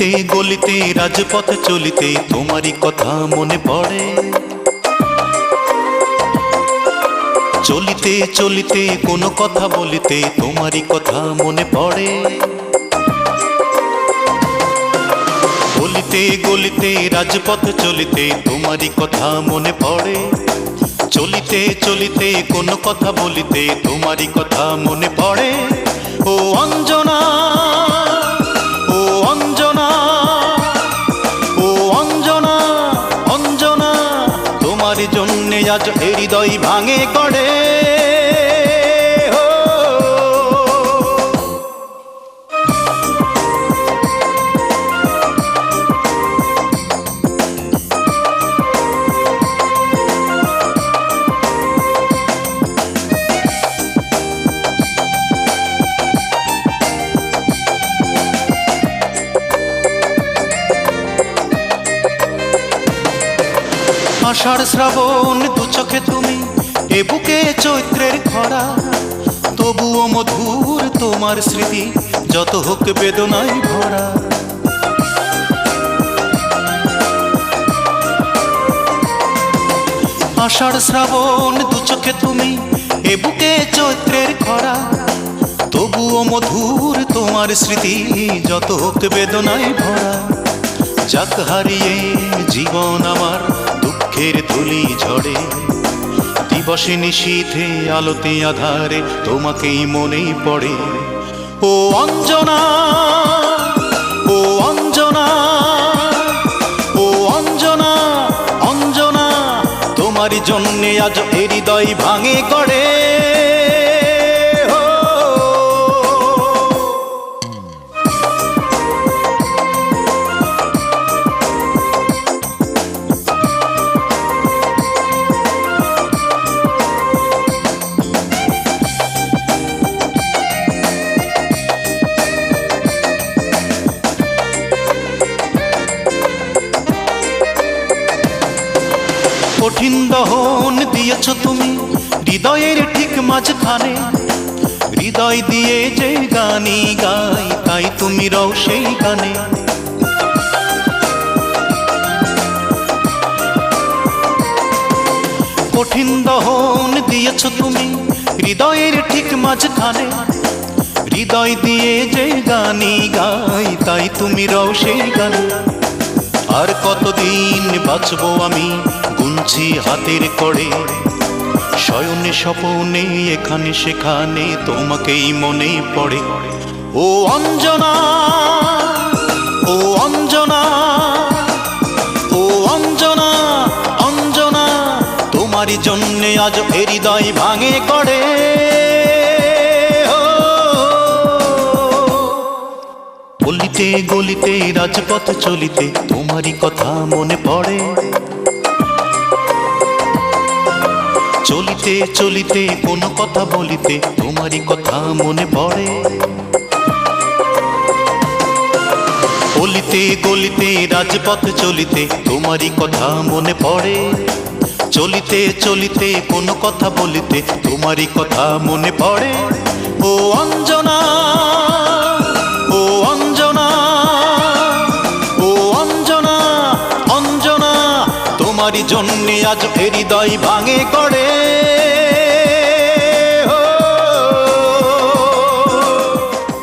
অলিতে গলিতে, রাজপথে চলিতে তোমারই কথা মনে পড়ে। চলিতে চলিতে, কোনো কথা বলিতে তোমারই কথা মনে পড়ে। গলিতে গলিতে, রাজপথে চলিতে তোমারই কথা মনে পড়ে। চলিতে চলিতে, কোনো কথা বলিতে তোমারই কথা মনে পড়ে। জন্যে আজ হৃদয় ভাঙে করে। আষাঢ় শ্রাবণ, দু চোখে তুমি এ বুকে চৈত্রের খরা। তবুও মধুর তোমার স্মৃতি, যত হোক বেদনায় ভরা। আষাঢ় শ্রাবণ, দু চোখে তুমি এ বুকে চৈত্রের খরা। তবুও মধুর তোমার স্মৃতি, যত হোক বেদনায় ভরা। যাক হারিয়ে জীবন আমার দুঃখের ধুলি ঝড়ে দিবসে নিশীথে আলোতে আধারে তোমাকেই মনে পড়ে। ও অঞ্জনা ও অঞ্জনা ও অঞ্জনা অঞ্জনা, তোমার জন্যে আজ হৃদয় ভাঙে করে কঠিন দহন দিয়েছ তুমি। হৃদয়ের ঠিক মাঝখানে, হৃদয় দিয়ে যে গানি গাই, তাই তুমি রও সেই গানে কঠিন দহন দিয়েছ তুমি, হৃদয়ের ঠিক মাঝখানে। হৃদয় দিয়ে যে গানি গাই, তাই তুমি রও সেই গানে আর কতদিন বাঁচবো আমি গুনছি হাতের করে শয়নে স্বপনে, এখানে সেখানে তোমাকেই মনে পড়ে। ও অঞ্জনা ও অঞ্জনা ও অঞ্জনা অঞ্জনা, তোমারই জন্যে আজ হৃদয় ভাঙে করে। গলিতে রাজপথ চলিতে তোমারই কথা মনে পড়ে। চলিতে চলিতে কোনো কথা বলিতে তোমারই কথা মনে পড়ে। গলিতে গলিতে, রাজপথ চলিতে তোমারই কথা মনে পড়ে। চলিতে চলিতে কোনো কথা বলিতে তোমারই কথা মনে পড়ে। ও অঞ্জনা জন্যে আজ হৃদয় ভাঙে করে।